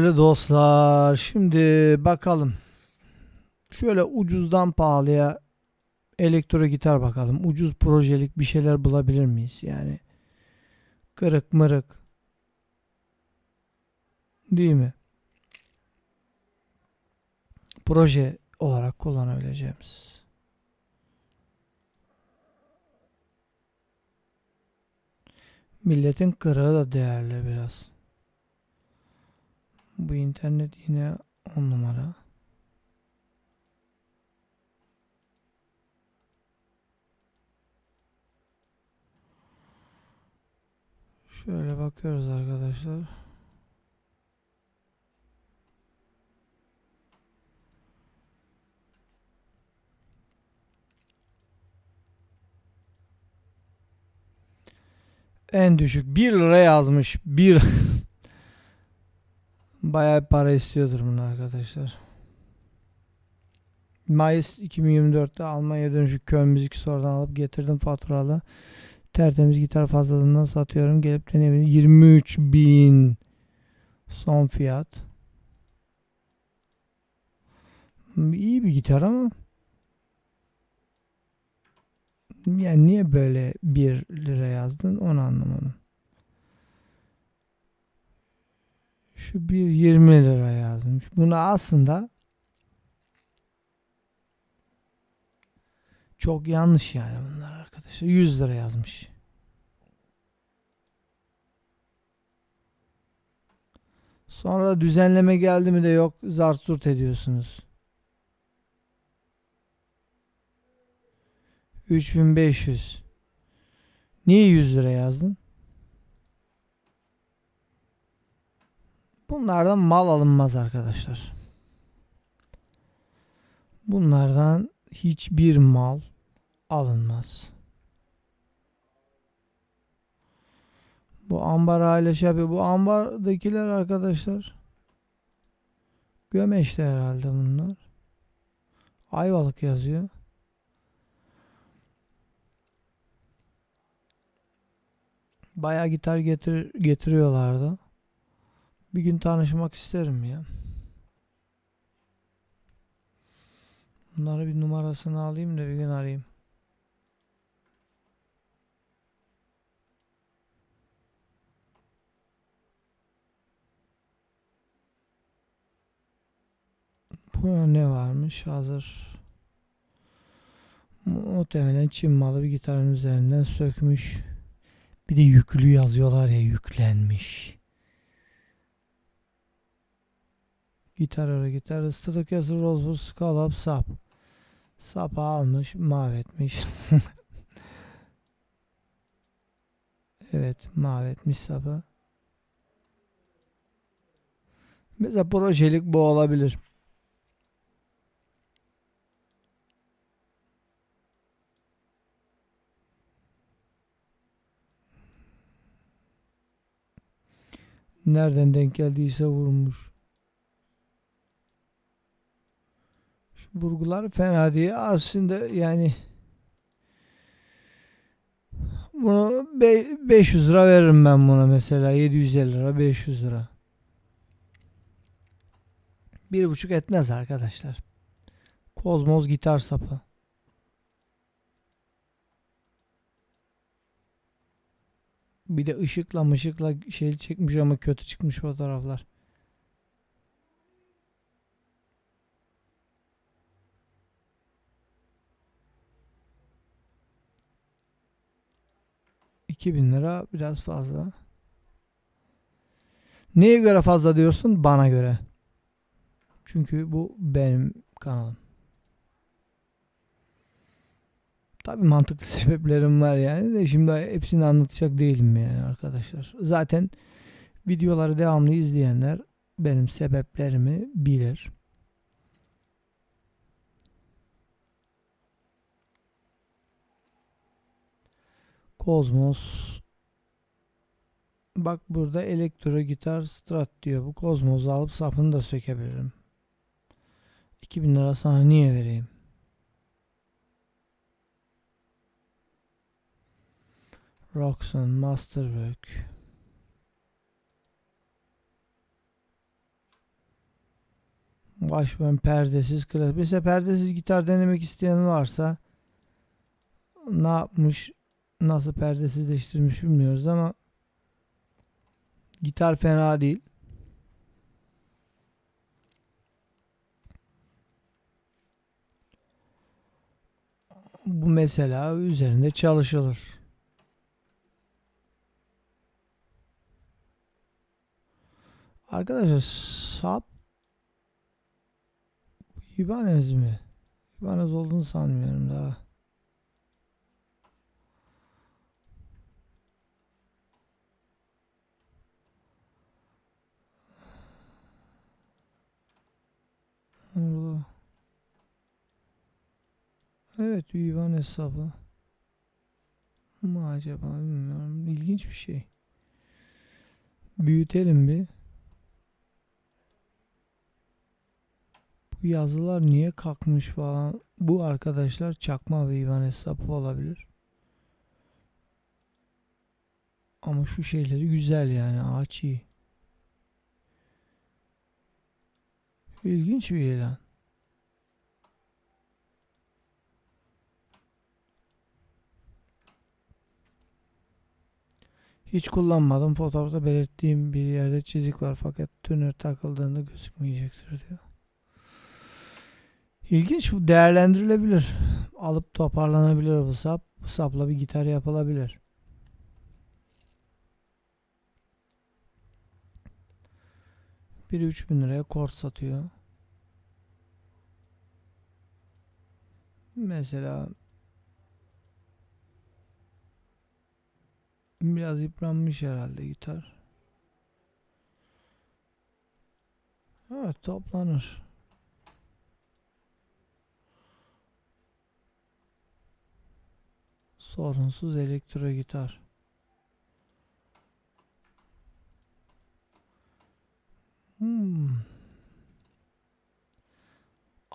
Değerli dostlar, şimdi bakalım. Şöyle ucuzdan pahalıya elektro gitar bakalım. Ucuz projelik bir şeyler bulabilir miyiz? Yani kırık mırık. Değil mi? Proje olarak kullanabileceğimiz. Milletin kırığı da değerli biraz. Bu internet yine on numara. Şöyle bakıyoruz arkadaşlar. En düşük 1 lira yazmış. 1 Bayağı para istiyordur bunu arkadaşlar. Mayıs 2024'te Almanya dönüşü Köln Müzik Store'dan alıp getirdim faturalı. Tertemiz gitar fazlalığından satıyorum. Gelip deneyebilir. 23 bin son fiyat. İyi bir gitar ama yani niye böyle 1 lira yazdın onu anlamadım. Şu bir 20 lira yazmış. Bunu aslında çok yanlış yani bunlar arkadaşlar. 100 lira yazmış. Sonra düzenleme geldi mi de yok zart zurt ediyorsunuz. 3500. Niye 100 lira yazdın? Bunlardan mal alınmaz arkadaşlar. Bunlardan hiçbir mal alınmaz. Bu ambar aile şey yapıyor. Bu ambardakiler arkadaşlar Gömeş'te herhalde bunlar. Ayvalık yazıyor. Bayağı gitar getir getiriyorlardı. Bir gün tanışmak isterim ya. Bunları bir numarasını alayım da bir gün arayayım. Buna ne varmış? Hazır. Muhtemelen Çin malı bir gitarın üzerinden sökmüş. Bir de yüklü yazıyorlar ya yüklenmiş. Gitar ara gitar ıslık yazı rozbur skalap sap. Sapı almış mahvetmiş. evet mahvetmiş sapı. Mesela projelik bu olabilir. Nereden denk geldiyse vurmuş. Şu Burgular fena değil. Aslında yani bunu be- 500 lira veririm ben buna mesela. 750 lira 500 lira. Bir buçuk etmez arkadaşlar. Kozmoz gitar sapı. Bir de ışıkla mışıkla şey çekmiş ama kötü çıkmış fotoğraflar. İki bin lira biraz fazla. Neye göre fazla diyorsun? Bana göre. Çünkü bu benim kanalım. Tabii mantıklı sebeplerim var yani de şimdi hepsini anlatacak değilim yani arkadaşlar. Zaten videoları devamlı izleyenler benim sebeplerimi bilir. Kozmos Bak burada elektro gitar strat diyor. Bu Kozmos'u alıp sapını da sökebilirim. 2000 lira sana niye vereyim? Roxanne Masterwork Washburn perdesiz klas. Mesela perdesiz gitar denemek isteyen varsa ne yapmış, nasıl perdesizleştirmiş bilmiyoruz ama gitar fena değil. Bu mesela üzerinde çalışılır. Arkadaşlar sap İbanez mi? İbanez olduğunu sanmıyorum daha. Orada. Evet İvan hesabı. Mı acaba bilmiyorum. İlginç bir şey. Büyütelim bir. Bu yazılar niye kalkmış falan. Bu arkadaşlar çakma ve İvan hesabı olabilir. Ama şu şeyleri güzel yani ağaç iyi. İlginç bir ilan. Hiç kullanmadım. Fotoğrafta belirttiğim bir yerde çizik var fakat tünür takıldığında gözükmeyecektir diyor. İlginç bu değerlendirilebilir. Alıp toparlanabilir bu sap. Bu sapla bir gitar yapılabilir. Biri 3000 liraya kort satıyor. Mesela biraz yıpranmış herhalde gitar. Evet toplanır. Sorunsuz elektro gitar. Hmm.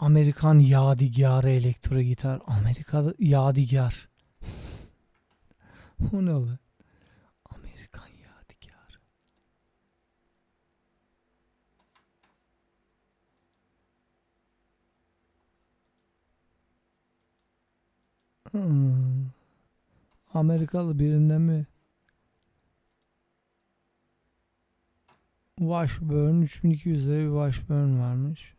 Amerikan yadigarı elektro gitar. Amerika'da yadigar. Bu ne lan? Amerikan yadigarı. Hmm. Amerikalı birinden mi? Washburn 3200 lira bir Washburn varmış.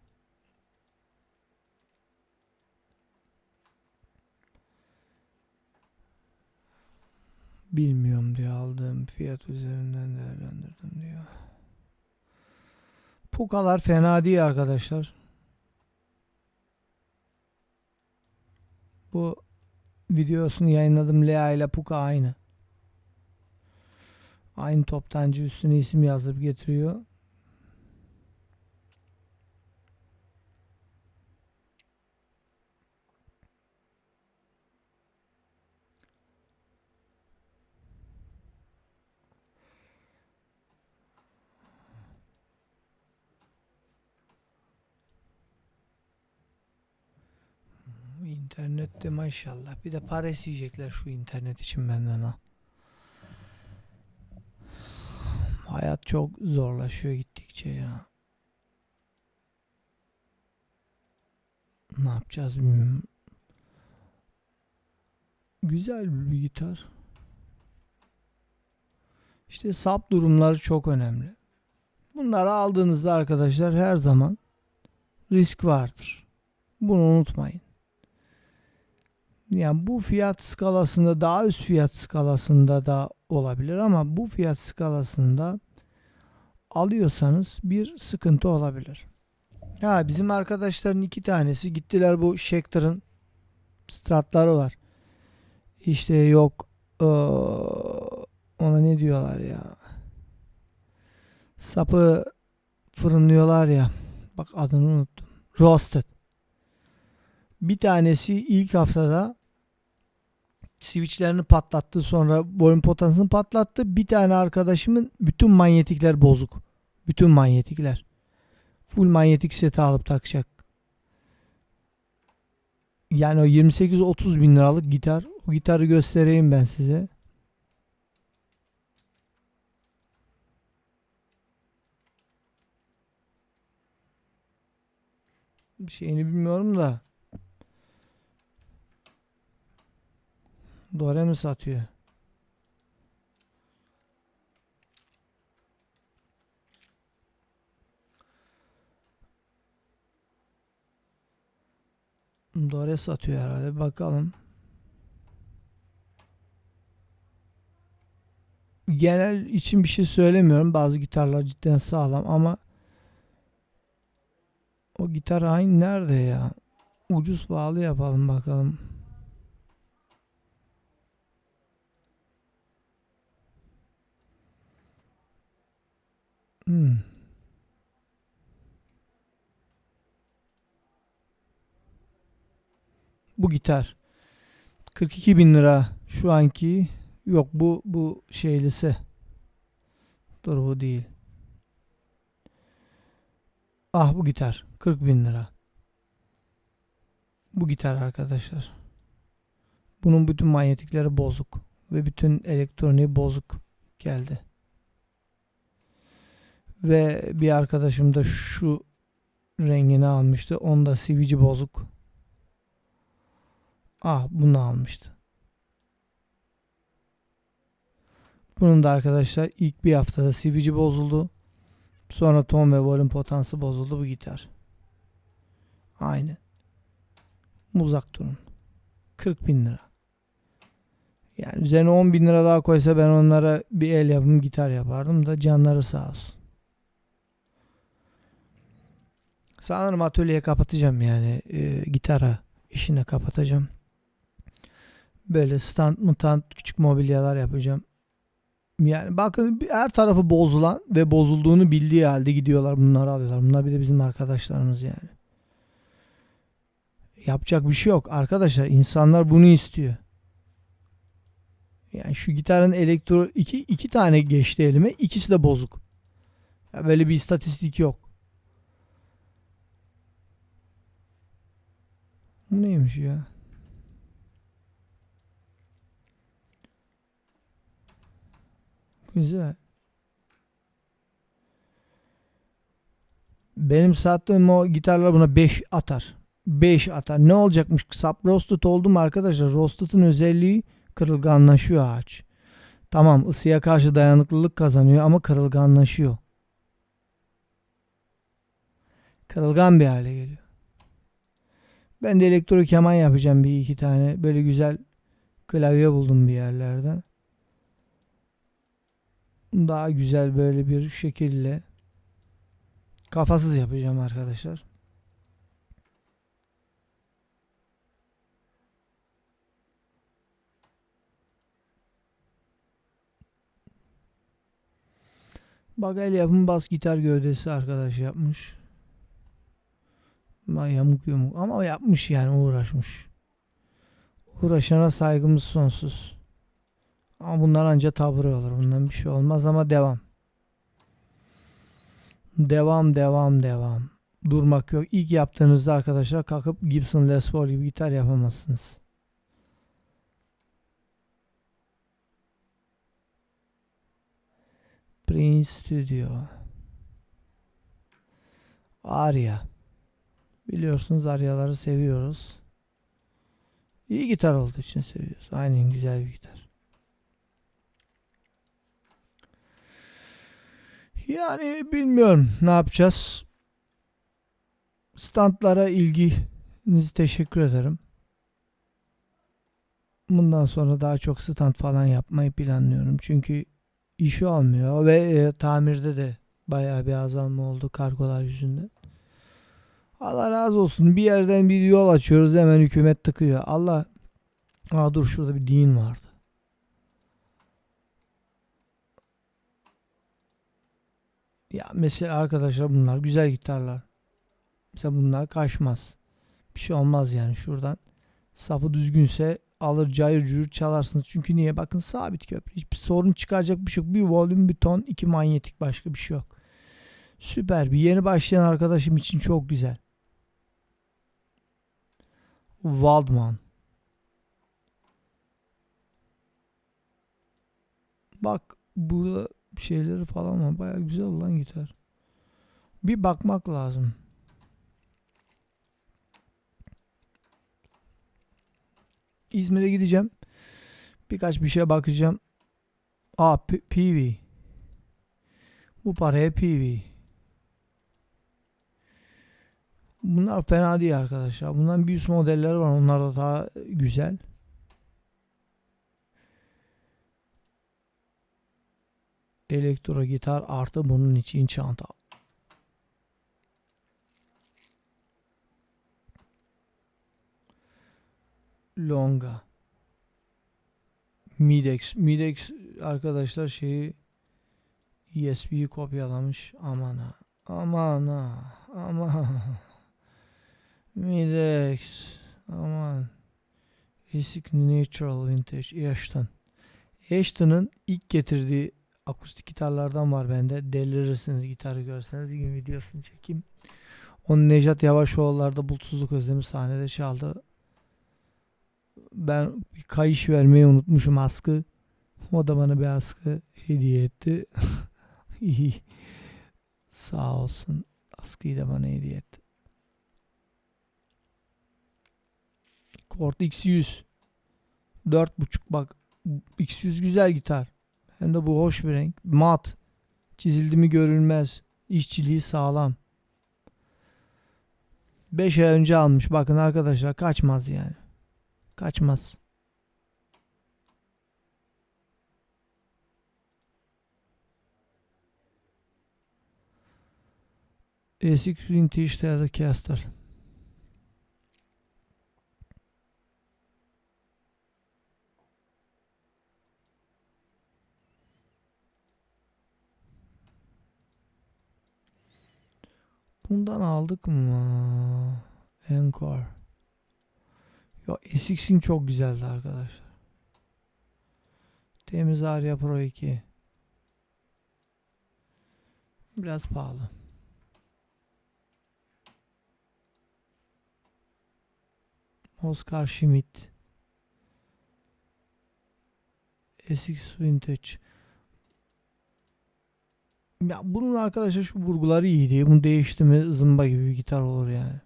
Bilmiyorum diyor aldığım fiyat üzerinden değerlendirdim diyor. Pukalar fena değil arkadaşlar. Bu videosunu yayınladım. Lea ile Puka aynı. Aynı toptancı üstüne isim yazıp getiriyor. İnternette maşallah. Bir de para isteyecekler şu internet için benden ha. Hayat çok zorlaşıyor gittikçe ya. Ne yapacağız bilmiyorum. Güzel bir gitar. İşte sap durumları çok önemli. Bunları aldığınızda arkadaşlar her zaman risk vardır. Bunu unutmayın. Yani bu fiyat skalasında daha üst fiyat skalasında da olabilir ama bu fiyat skalasında alıyorsanız bir sıkıntı olabilir. Ha bizim arkadaşların iki tanesi gittiler bu Schecter'ın stratları var. İşte yok eee, ona ne diyorlar ya. Sapı fırınlıyorlar ya. Bak adını unuttum. Roasted. Bir tanesi ilk haftada switchlerini patlattı sonra boyun potansını patlattı. Bir tane arkadaşımın bütün manyetikler bozuk. Bütün manyetikler. Full manyetik seti alıp takacak. Yani o 28-30 bin liralık gitar. O gitarı göstereyim ben size. Bir şeyini bilmiyorum da. Dore mi satıyor? Dore satıyor herhalde. Bakalım. Genel için bir şey söylemiyorum. Bazı gitarlar cidden sağlam ama o gitar aynı nerede ya? Ucuz pahalı yapalım bakalım. Hmm. Bu gitar. 42 bin lira şu anki. Yok bu bu şeylisi. Dur bu değil. Ah bu gitar. 40 bin lira. Bu gitar arkadaşlar. Bunun bütün manyetikleri bozuk. Ve bütün elektroniği bozuk geldi. Ve bir arkadaşım da şu rengini almıştı. Onda sivici bozuk. Ah bunu almıştı. Bunun da arkadaşlar ilk bir haftada sivici bozuldu. Sonra ton ve volüm potansı bozuldu bu gitar. Aynı. Uzak durun. 40 bin lira. Yani üzerine 10 bin lira daha koysa ben onlara bir el yapım gitar yapardım da canları sağ olsun. Sanırım atölyeye kapatacağım yani e, gitara işini kapatacağım. Böyle stand mutant küçük mobilyalar yapacağım. Yani bakın her tarafı bozulan ve bozulduğunu bildiği halde gidiyorlar bunları alıyorlar. Bunlar bir de bizim arkadaşlarımız yani. Yapacak bir şey yok. Arkadaşlar insanlar bunu istiyor. Yani şu gitarın elektro iki, iki tane geçti elime. ikisi de bozuk. Ya böyle bir istatistik yok. Bu neymiş ya? Güzel. Benim sattığım o gitarlar buna 5 atar. 5 atar. Ne olacakmış? Sap roasted oldu mu arkadaşlar? Roasted'ın özelliği kırılganlaşıyor ağaç. Tamam ısıya karşı dayanıklılık kazanıyor ama kırılganlaşıyor. Kırılgan bir hale geliyor. Ben de elektro keman yapacağım bir iki tane. Böyle güzel klavye buldum bir yerlerde. Daha güzel böyle bir şekilde kafasız yapacağım arkadaşlar. Bak el yapım bas gitar gövdesi arkadaş yapmış. Yamuk yumuk ama yapmış yani uğraşmış. Uğraşana saygımız sonsuz. Ama bunlar anca tabure olur. Bundan bir şey olmaz ama devam. Devam devam devam. Durmak yok. İlk yaptığınızda arkadaşlar kalkıp Gibson Les Paul gibi gitar yapamazsınız. Prince Studio. Aria. Biliyorsunuz Aria'ları seviyoruz. İyi gitar olduğu için seviyoruz. Aynen güzel bir gitar. Yani bilmiyorum ne yapacağız. Standlara ilginizi teşekkür ederim. Bundan sonra daha çok stand falan yapmayı planlıyorum. Çünkü işi olmuyor ve e, tamirde de bayağı bir azalma oldu kargolar yüzünden. Allah razı olsun. Bir yerden bir yol açıyoruz hemen hükümet tıkıyor. Allah Aa dur şurada bir din vardı. Ya mesela arkadaşlar bunlar güzel gitarlar. Mesela bunlar kaçmaz. Bir şey olmaz yani şuradan. Sapı düzgünse alır cayır cayır çalarsınız. Çünkü niye? Bakın sabit köprü. Hiçbir sorun çıkaracak bir şey yok. Bir volüm, bir ton, iki manyetik başka bir şey yok. Süper. Bir yeni başlayan arkadaşım için çok güzel. Waldman. Bak burada şeyleri falan var. Baya güzel olan gitar. Bir bakmak lazım. İzmir'e gideceğim. Birkaç bir şeye bakacağım. Aa PV. Bu paraya PV. Bunlar fena değil arkadaşlar. Bundan bir üst modeller var. Onlar da daha güzel. Elektro gitar artı bunun için çanta. Longa. Midex. Midex arkadaşlar şeyi ESP'yi kopyalamış. Aman ha. Aman ha. Aman. Midex. Aman. Basic Natural Vintage Ashton. Ashton'ın ilk getirdiği akustik gitarlardan var bende. Delirirsiniz gitarı görseniz. Bir gün videosunu çekeyim. Onu Nejat Yavaşoğullar'da Bulutsuzluk Özlemi sahnede çaldı. Ben bir kayış vermeyi unutmuşum askı. O da bana bir askı hediye etti. İyi. Sağ olsun. Askıyı da bana hediye etti. Kort X100. 4.5 bak. X100 güzel gitar. Hem de bu hoş bir renk. Mat. Çizildi mi görülmez. İşçiliği sağlam. 5 ay önce almış. Bakın arkadaşlar kaçmaz yani. Kaçmaz. Esik Vintage Telecaster. Bundan aldık mı? Encore. Ya SX'in çok güzeldi arkadaşlar. Temiz Aria Pro 2. Biraz pahalı. Oscar Schmidt. SX Vintage. Ya bunun arkadaşlar şu vurguları iyi diye bunu değişti mi zımba gibi bir gitar olur yani.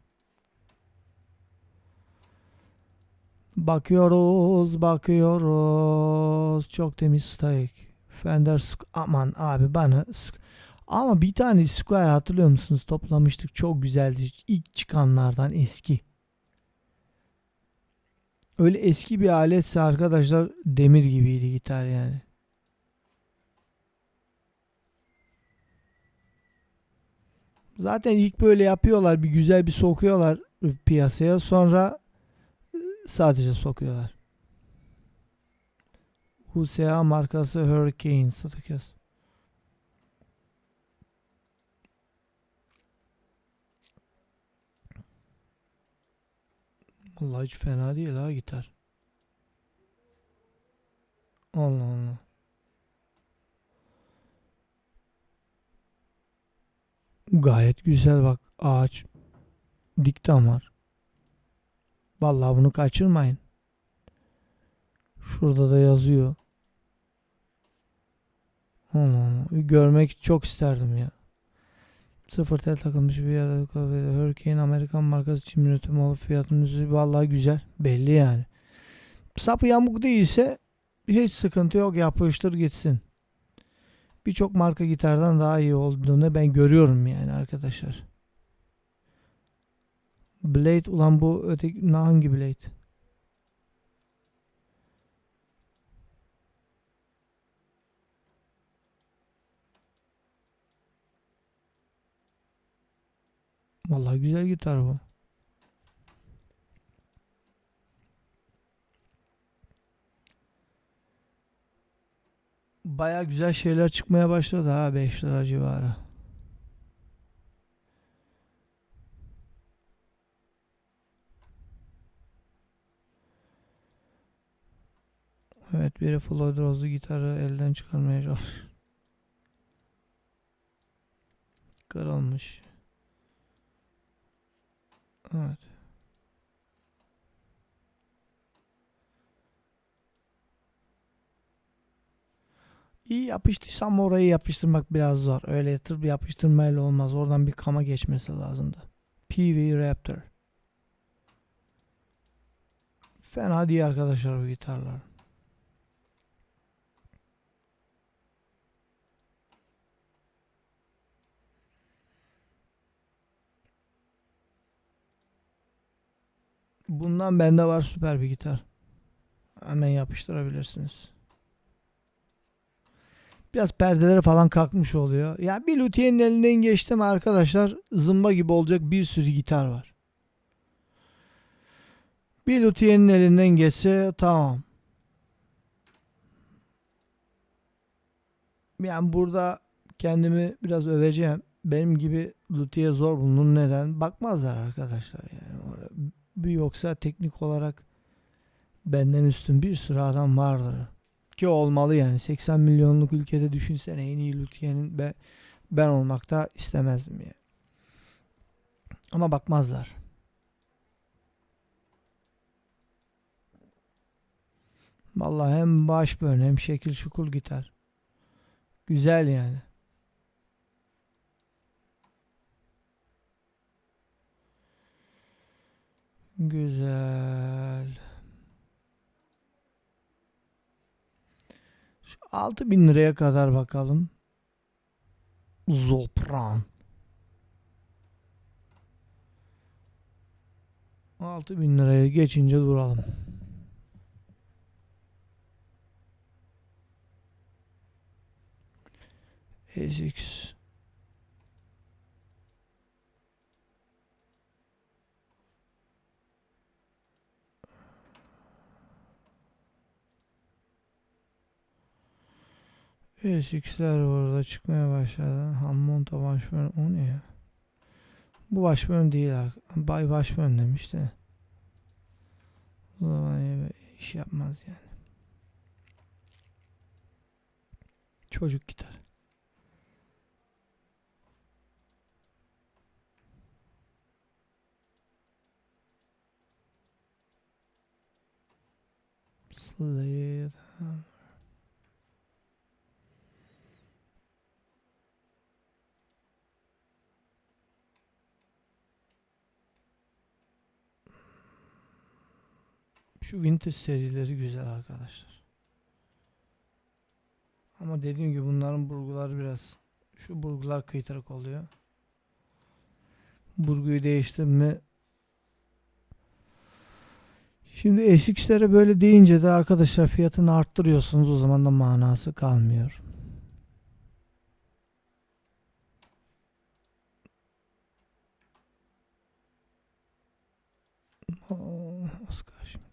Bakıyoruz, bakıyoruz. Çok temiz stack. Fender aman abi bana ama bir tane Square hatırlıyor musunuz? Toplamıştık. Çok güzeldi. İlk çıkanlardan eski. Öyle eski bir aletse arkadaşlar demir gibiydi gitar yani. Zaten ilk böyle yapıyorlar. Bir güzel bir sokuyorlar piyasaya. Sonra sadece sokuyorlar. USA markası Hurricane satacağız. Vallahi hiç fena değil ha gitar. Allah Allah. Gayet güzel bak ağaç dik damar. Vallahi bunu kaçırmayın. Şurada da yazıyor. Allah Allah. Görmek çok isterdim ya. Sıfır tel takılmış bir yerde Hurricane Amerikan markası Çin üretimi olup fiyatının vallahi güzel. Belli yani. Sapı yamuk değilse hiç sıkıntı yok yapıştır gitsin. Birçok marka gitardan daha iyi olduğunu ben görüyorum yani arkadaşlar. Blade ulan bu öteki hangi Blade? Vallahi güzel gitar bu. Baya güzel şeyler çıkmaya başladı ha 5 lira civarı. Evet biri Floyd Rose'lu gitarı elden çıkarmaya çalışıyor. Kırılmış. Evet. İyi yapıştıysam orayı yapıştırmak biraz zor. Öyle yatırıp yapıştırmayla olmaz. Oradan bir kama geçmesi lazımdı. PV Raptor. Fena değil arkadaşlar bu gitarlar. Bundan bende var süper bir gitar. Hemen yapıştırabilirsiniz. Biraz perdeleri falan kalkmış oluyor. Ya bir luthier'in elinden geçti mi arkadaşlar zımba gibi olacak bir sürü gitar var. Bir luthier'in elinden geçse tamam. Yani burada kendimi biraz öveceğim. Benim gibi luthier zor bulunur. Neden? Bakmazlar arkadaşlar yani. Yoksa teknik olarak benden üstün bir sürü adam vardır. Ki olmalı yani. 80 milyonluk ülkede düşünsene en iyi luthier'in ben, ben olmak da istemezdim yani. Ama bakmazlar. Vallahi hem baş bön hem şekil şukul gitar. Güzel yani. Güzel. 6000 liraya kadar bakalım. Zopran. 6000 liraya geçince duralım. SX SX'ler burada çıkmaya başladı. Hammonta başbön o ne ya? Bu başbön değil. Bay başbön demiş de. O zaman iş yapmaz yani. Çocuk gitar. Slade. Şu vintage serileri güzel arkadaşlar. Ama dediğim gibi bunların burguları biraz şu burgular kıytırık oluyor. Burguyu değiştim mi Şimdi SX'lere böyle deyince de arkadaşlar fiyatını arttırıyorsunuz o zaman da manası kalmıyor. Oo, Oscar Schmidt.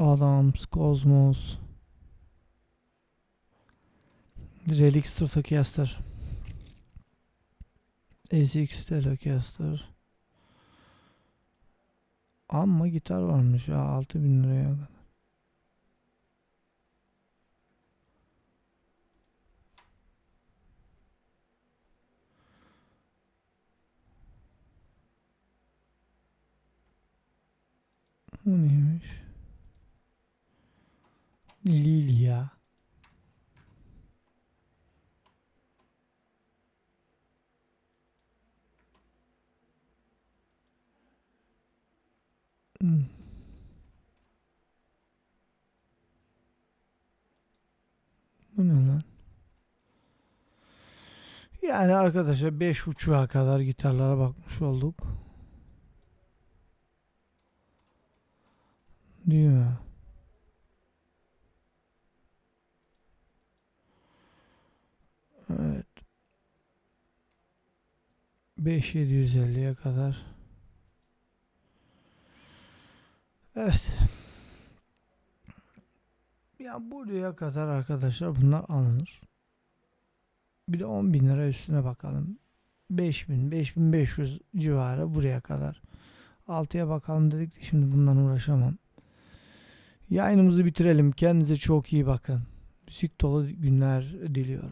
Adams, Cosmos. Relic Stratocaster. SX Telecaster. Amma gitar varmış ya 6000 liraya kadar. Bu neymiş? Lilia. Hmm. Bu ne lan? Yani arkadaşlar 5 uçuğa kadar gitarlara bakmış olduk. Değil mi? Evet. 5750'ye kadar. Evet. Ya buraya kadar arkadaşlar bunlar alınır. Bir de 10 bin lira üstüne bakalım. 5000, 5500 civarı buraya kadar. 6'ya bakalım dedik de şimdi bundan uğraşamam. Yayınımızı bitirelim. Kendinize çok iyi bakın. Müzik dolu günler diliyorum.